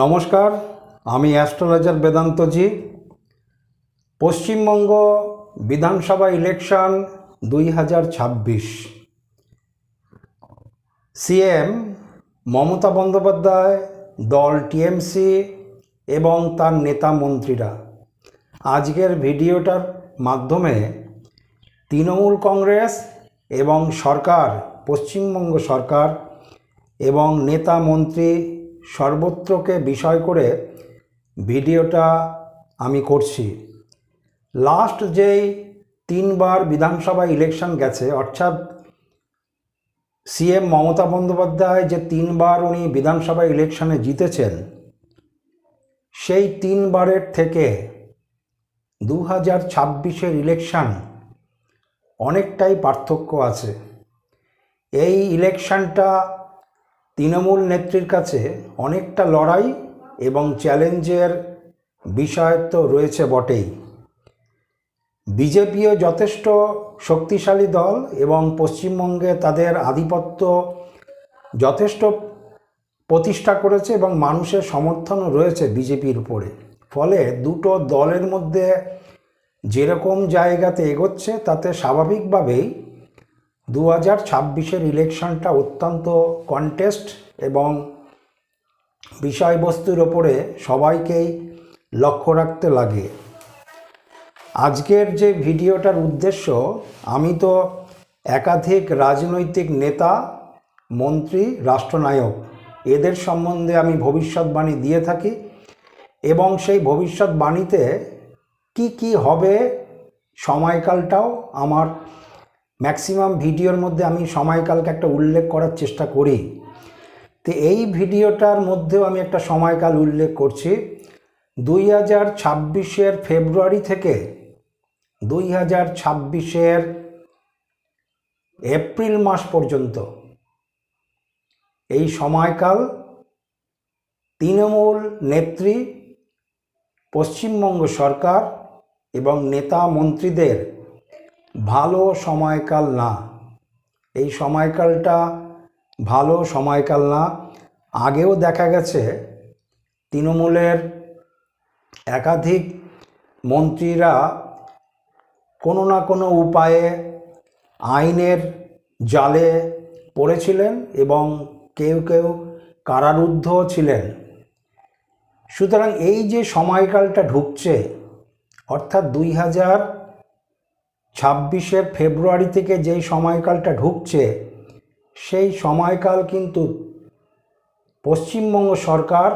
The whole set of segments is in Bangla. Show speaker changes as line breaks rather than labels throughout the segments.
নমস্কার, আমি অ্যাস্ট্রোলজার বেদান্তজি। পশ্চিমবঙ্গ বিধানসভা ইলেকশন দুই হাজার ছাব্বিশ। সিএম মমতা বন্দ্যোপাধ্যায়, দল টিএমসি এবং তার নেতা মন্ত্রীরা। আজকের ভিডিওটার মাধ্যমে তৃণমূল কংগ্রেস এবং সরকার, পশ্চিমবঙ্গ সরকার এবং নেতা মন্ত্রী সর্বত্রকে বিষয় করে ভিডিওটা আমি করছি। লাস্ট যেই তিনবার বিধানসভা ইলেকশন গেছে, অর্থাৎ সিএম মমতা বন্দ্যোপাধ্যায় যে তিনবার উনি বিধানসভা ইলেকশনে জিতেছেন, সেই তিনবারের থেকে দু হাজার ছাব্বিশের ইলেকশন অনেকটাই পার্থক্য আছে। এই ইলেকশনটা তৃণমূল নেত্রীর কাছে অনেকটা লড়াই এবং চ্যালেঞ্জের বিষয় তো রয়েছে বটেই। বিজেপিও যথেষ্ট শক্তিশালী দল এবং পশ্চিমবঙ্গে তাদের আধিপত্য যথেষ্ট প্রতিষ্ঠা করেছে এবং মানুষের সমর্থনও রয়েছে বিজেপির উপরে। ফলে দুটো দলের মধ্যে যেরকম জায়গাতে এগোচ্ছে, তাতে স্বাভাবিকভাবেই দু হাজার ছাব্বিশের ইলেকশনটা অত্যন্ত কন্টেস্ট এবং বিষয়বস্তুর ওপরে সবাইকেই লক্ষ্য রাখতে লাগে। আজকের যে ভিডিওটার উদ্দেশ্য, আমি তো একাধিক রাজনৈতিক নেতা, মন্ত্রী, রাষ্ট্রনায়ক, এদের সম্বন্ধে আমি ভবিষ্যৎবাণী দিয়ে থাকি এবং সেই ভবিষ্যৎবাণীতে কি কি হবে, সময়কালটাও আমার ম্যাক্সিমাম ভিডিওর মধ্যে আমি সময়কালকে একটা উল্লেখ করার চেষ্টা করি। তো এই ভিডিওটার মধ্যেও আমি একটা সময়কাল উল্লেখ করছি। দুই হাজার ছাব্বিশের ফেব্রুয়ারি থেকে দুই হাজার ছাব্বিশের এপ্রিল মাস পর্যন্ত এই সময়কাল তৃণমূল নেত্রী, পশ্চিমবঙ্গ সরকার এবং নেতা মন্ত্রীদের ভালো সময়কাল না। এই সময়কালটা ভালো সময়কাল না। আগেও দেখা গেছে, তৃণমূলের একাধিক মন্ত্রীরা কোনো না কোনো উপায়ে আইনের জালে পড়েছিলেন এবং কেউ কেউ কারারুদ্ধ ছিলেন। সুতরাং এই যে সময়কালটা ঢুকছে, অর্থাৎ দুই হাজার ছাব্বিশের ফেব্রুয়ারি থেকে যেই সময়কালটা ঢুকছে, সেই সময়কাল কিন্তু পশ্চিমবঙ্গ সরকার,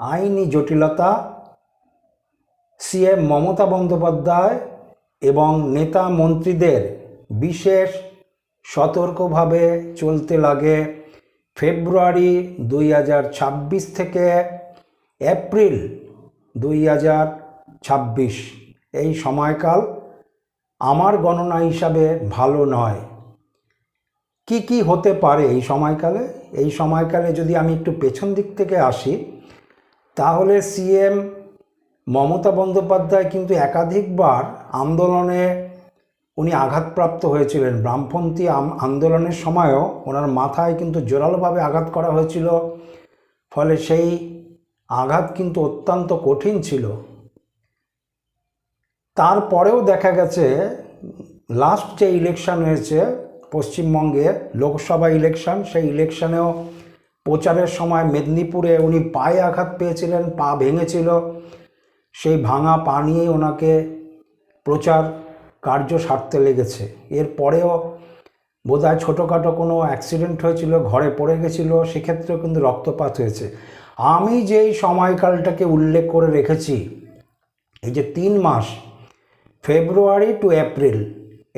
আইনি জটিলতা সিএম মমতা বন্দ্যোপাধ্যায় এবং নেতা মন্ত্রীদের বিশেষ সতর্কভাবে চলতে লাগে ফেব্রুয়ারি দুই ছাব্বিশ থেকে এপ্রিল দুই হাজার ছাব্বিশ। এই সময়কাল আমার গণনা হিসাবে ভালো নয়। কি কি হতে পারে এই সময়কালে? এই সময়কালে যদি আমি একটু পেছন দিক থেকে আসি, তাহলে সিএম মমতা বন্দ্যোপাধ্যায় কিন্তু একাধিকবার আন্দোলনে উনি আঘাতপ্রাপ্ত হয়েছিলেন। বামপন্থী আন্দোলনের সময়ও ওনার মাথায় কিন্তু জোরালোভাবে আঘাত করা হয়েছিল, ফলে সেই আঘাত কিন্তু অত্যন্ত কঠিন ছিল। তারপরেও দেখা গেছে লাস্ট যে ইলেকশন হয়েছে পশ্চিমবঙ্গে, লোকসভা ইলেকশন সেই ইলেকশনেও প্রচারের সময় মেদিনীপুরে উনি পায়ে আঘাত পেয়েছিলেন, পা ভেঙেছিল। সেই ভাঙা পা নিয়েই ওনাকে প্রচার কার্য সারতে লেগেছে। এরপরেও বোধহয় ছোটোখাটো কোনো অ্যাক্সিডেন্ট হয়েছিল, ঘরে পড়ে গেছিল, সেক্ষেত্রেও কিন্তু রক্তপাত হয়েছে। আমি যেই সময়কালটাকে উল্লেখ করে রেখেছি, এই যে তিন মাস ফেব্রুয়ারি টু এপ্রিল।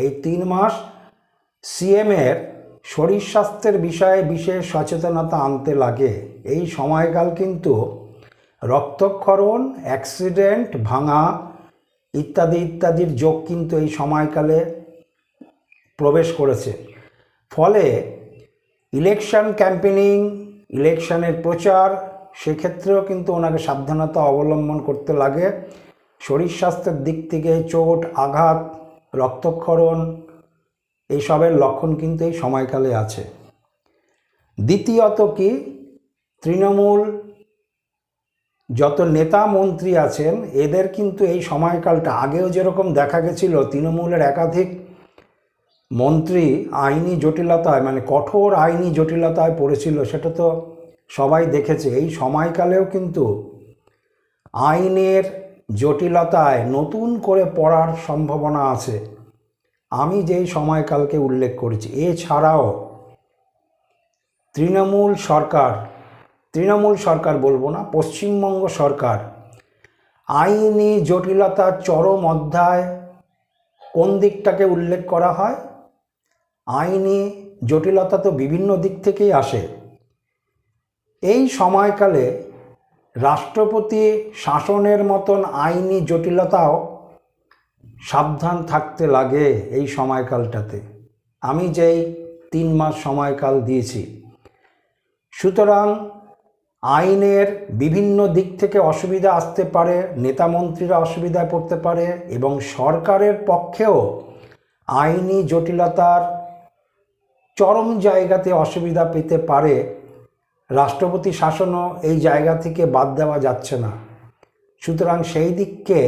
এই তিন মাস সিএমের শরীর স্বাস্থ্যের বিষয়ে বিশেষ সচেতনতা আনতে লাগে। এই সময়কাল কিন্তু রক্তক্ষরণ, অ্যাক্সিডেন্ট, ভাঙা ইত্যাদি ইত্যাদির যোগ কিন্তু এই সময়কালে প্রবেশ করেছে। ফলে ইলেকশন ক্যাম্পেনিং ইলেকশনের প্রচার, সেক্ষেত্রেও কিন্তু ওনাকে সাবধানতা অবলম্বন করতে লাগে। শরীর স্বাস্থ্যের দিক থেকে চোট, আঘাত, রক্তক্ষরণ, এইসবের লক্ষণ কিন্তু এই সময়কালে আছে। দ্বিতীয়ত কি? তৃণমূল যত নেতা মন্ত্রী আছেন, এদের কিন্তু এই সময়কালটা আগেও যেরকম দেখা গেছিল, তৃণমূলের একাধিক মন্ত্রী আইনি জটিলতায় মানে কঠোর আইনি জটিলতায় পড়েছিল, সেটা তো সবাই দেখেছে। এই সময়কালেও কিন্তু আইনের জটিলতায় নতুন করে পড়ার সম্ভাবনা আছে। আমি যেই সময়কালকে উল্লেখ করেছি, এছাড়াও তৃণমূল সরকার তৃণমূল সরকার বলব না, পশ্চিমবঙ্গ সরকার আইনি জটিলতার চরম অধ্যায় কোন দিকটাকে উল্লেখ করা হয়? আইনি জটিলতা তো বিভিন্ন দিক থেকেই আসে। এই সময়কালে রাষ্ট্রপতি শাসনের মতন আইনি জটিলতাও সাবধান থাকতে লাগে এই সময়কালটাতে। আমি যেই তিন মাস সময়কাল দিয়েছি। সুতরাং আইনের বিভিন্ন দিক থেকে অসুবিধা আসতে পারে নেতামন্ত্রীরা অসুবিধায় পড়তে পারে এবং সরকারের পক্ষেও আইনি জটিলতার চরম জায়গাতে অসুবিধা পেতে পারে রাষ্ট্রপতি শাসনও এই জায়গা থেকে বাদ দেওয়া যাচ্ছে না। সুতরাং সেই দিককে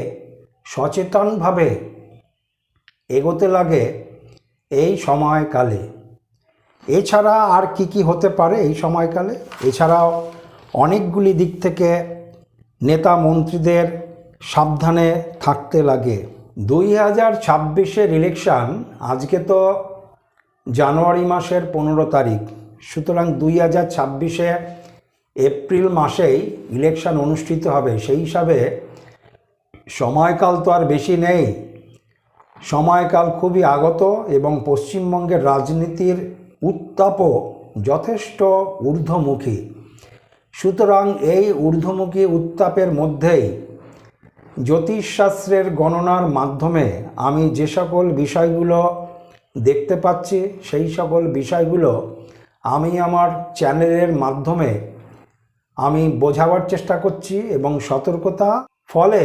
সচেতনভাবে এগোতে লাগে এই সময়কালে। এছাড়া আর কি কি হতে পারে এই সময়কালে? এছাড়াও অনেকগুলি দিক থেকে নেতা মন্ত্রীদের সাবধানে থাকতে লাগে। দুই হাজার ছাব্বিশের ইলেকশান আজকে তো জানুয়ারি মাসের পনেরো তারিখ। সুতরাং দুই হাজার ছাব্বিশে এপ্রিল মাসেই ইলেকশন অনুষ্ঠিত হবে। সেই হিসাবে সময়কাল তো আর বেশি নেই। সময়কাল খুবই আগত এবং পশ্চিমবঙ্গের রাজনীতির উত্তাপও যথেষ্ট ঊর্ধ্বমুখী। সুতরাং এই ঊর্ধ্বমুখী উত্তাপের মধ্যেই জ্যোতিষশাস্ত্রের গণনার মাধ্যমে আমি যে সকল বিষয়গুলো দেখতে পাচ্ছি, সেই সকল বিষয়গুলো আমি আমার চ্যানেলের মাধ্যমে আমি বোঝাবার চেষ্টা করছি এবং সতর্কতা, ফলে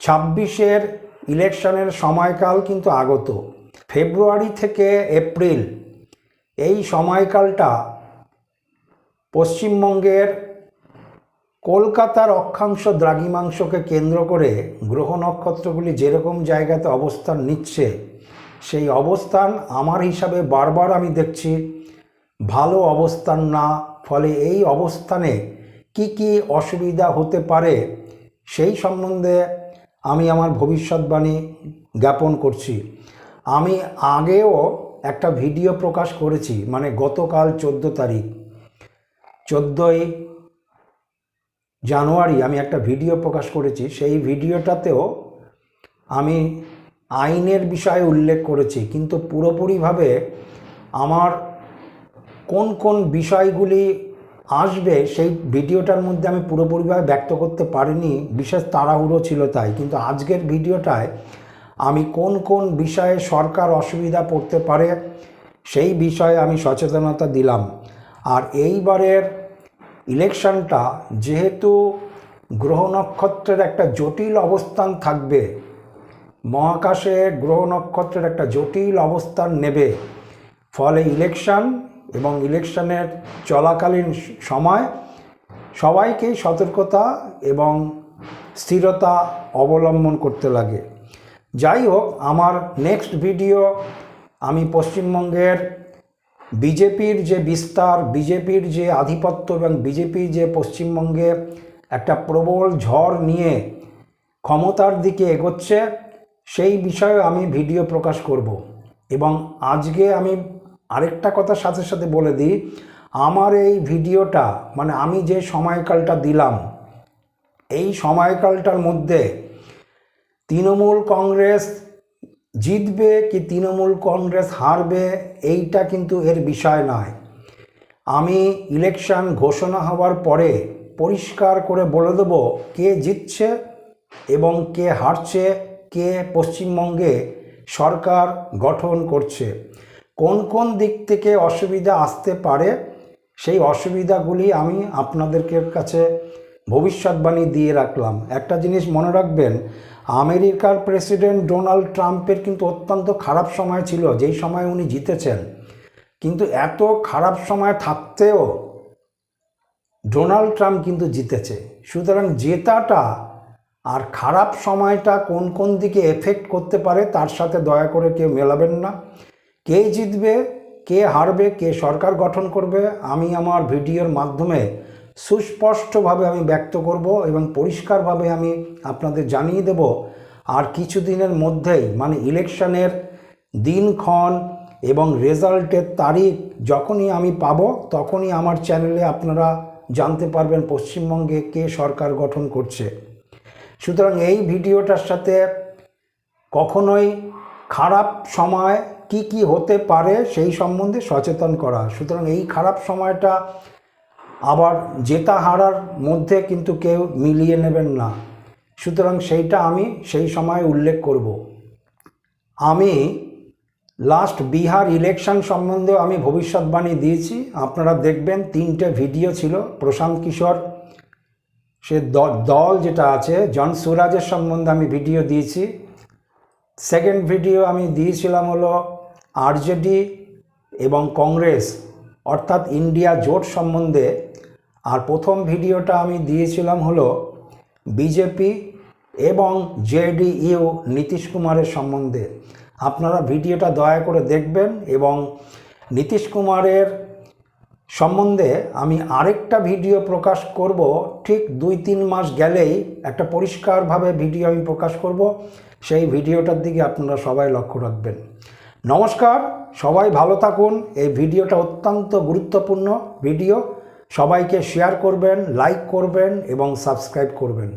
ছাব্বিশের ইলেকশনের সময়কাল কিন্তু আগত। ফেব্রুয়ারি থেকে এপ্রিল, এই সময়কালটা পশ্চিমবঙ্গের কলকাতার অক্ষাংশ দ্রাঘিমাংশকে কেন্দ্র করে গ্রহ নক্ষত্রগুলি যেরকম জায়গাতে অবস্থান নিচ্ছে, সেই অবস্থান আমার হিসাবে বারবার আমি দেখছি। ভালো অবস্থান না, ফলে এই অবস্থানে কি কি অসুবিধা হতে পারে সেই সম্বন্ধে আমি আমার ভবিষ্যৎবাণী জ্ঞাপন করছি। আমি আগেও একটা ভিডিও প্রকাশ করেছি মানে গতকাল চোদ্দ তারিখ। চোদ্দোই জানুয়ারি আমি একটা ভিডিও প্রকাশ করেছি, সেই ভিডিওটাতেও আমি আইনের বিষয়ে উল্লেখ করেছি, কিন্তু পুরোপুরিভাবে আমার কোন কোন বিষয়গুলি আসবে সেই ভিডিওটার মধ্যে আমি পুরোপুরিভাবে ব্যক্ত করতে পারিনি, বিশেষ তাড়াহুড়ো ছিল তাই। কিন্তু আজকের ভিডিওটায় আমি কোন কোন বিষয়ে সরকার অসুবিধা পড়তে পারে সেই বিষয়ে আমি সচেতনতা দিলাম। আর এইবারের ইলেকশনটা যেহেতু গ্রহ নক্ষত্রের একটা জটিল অবস্থান থাকবে, মহাকাশে গ্রহ নক্ষত্রের একটা জটিল অবস্থান নেবে, ফলে ইলেকশন এবং ইলেকশনের চলাকালীন সময় সবাইকেই সতর্কতা এবং স্থিরতা অবলম্বন করতে লাগে। যাই হোক, আমার নেক্সট ভিডিও আমি পশ্চিমবঙ্গের বিজেপির যে বিস্তার, বিজেপির যে আধিপত্য এবং বিজেপি যে পশ্চিমবঙ্গে একটা প্রবল ঝড় নিয়ে ক্ষমতার দিকে এগোচ্ছে, সেই বিষয়ে আমি ভিডিও প্রকাশ করব। এবং আজকে আমি আরেকটা কথা সাথে সাথে বলে দিই, আমার এই ভিডিওটা মানে আমি যে সময়কালটা দিলাম, এই সময়কালটার মধ্যে তৃণমূল কংগ্রেস জিতবে কি তৃণমূল কংগ্রেস হারবে, এইটা কিন্তু এর বিষয় নয়। আমি ইলেকশন ঘোষণা হওয়ার পরে পরিষ্কার করে বলে দেব কে জিতছে এবং কে হারছে, কে পশ্চিমবঙ্গে সরকার গঠন করছে। কোন কোন দিক থেকে অসুবিধা আসতে পারে, সেই অসুবিধাগুলি আমি আপনাদেরকে কাছে ভবিষ্যৎবাণী দিয়ে রাখলাম। একটা জিনিস মনে রাখবেন, আমেরিকার প্রেসিডেন্ট ডোনাল্ড ট্রাম্পের কিন্তু অত্যন্ত খারাপ সময় ছিল, যেই সময় উনি জিতেছেন। কিন্তু এত খারাপ সময় থাকতেও ডোনাল্ড ট্রাম্প কিন্তু জিতেছে। সুতরাং জেতাটা আর খারাপ সময়টা কোন কোন দিকে এফেক্ট করতে পারে, তার সাথে দয়া করে কেউ মেলাবেন না। কে জিতবে, কে হারবে, কে সরকার গঠন করবে, আমি আমার ভিডিওর মাধ্যমে সুস্পষ্টভাবে আমি ব্যক্ত করব এবং পরিষ্কারভাবে আমি আপনাদের জানিয়ে দেব। আর কিছুদিনের মধ্যেই মানে ইলেকশনের দিনক্ষণ এবং রেজাল্টের তারিখ যখনই আমি পাব, তখনই আমার চ্যানেলে আপনারা জানতে পারবেন পশ্চিমবঙ্গে কে সরকার গঠন করছে। সুতরাং এই ভিডিওটার সাথে কখনোই খারাপ সময় কি কি হতে পারে সেই সম্বন্ধে সচেতন করা। সুতরাং এই খারাপ সময়টা আবার জেতা হারার মধ্যে কিন্তু কেউ মিলিয়ে নেবেন না। সুতরাং সেইটা আমি সেই সময় উল্লেখ করব। আমি লাস্ট বিহার ইলেকশন সম্বন্ধেও আমি ভবিষ্যৎবাণী দিয়েছি। আপনারা দেখবেন তিনটে ভিডিও ছিল। প্রশান্ত কিশোর, সে দল যেটা আছে, জন সুরাজের সম্বন্ধে আমি ভিডিও দিয়েছি। সেকেন্ড ভিডিও আমি দিয়েছিলাম হলো আরজেডি এবং কংগ্রেস, অর্থাৎ ইন্ডিয়া জোট সম্বন্ধে। আর প্রথম ভিডিওটা আমি দিয়েছিলাম হলো বিজেপি এবং জেডিইউ নীতিশ কুমারের সম্বন্ধে। আপনারা ভিডিওটা দয়া করে দেখবেন এবং নীতিশ কুমারের সম্বন্ধে আমি আরেকটা ভিডিও প্রকাশ করব। ঠিক দুই তিন মাস গেলেই একটা পরিষ্কারভাবে ভিডিও আমি প্রকাশ করব। সেই ভিডিওটার দিকে আপনারা সবাই লক্ষ্য রাখবেন। নমস্কার, সবাই ভালো থাকুন। এই ভিডিওটা অত্যন্ত গুরুত্বপূর্ণ ভিডিও। সবাইকে শেয়ার করবেন লাইক করবেন এবং সাবস্ক্রাইব করবেন।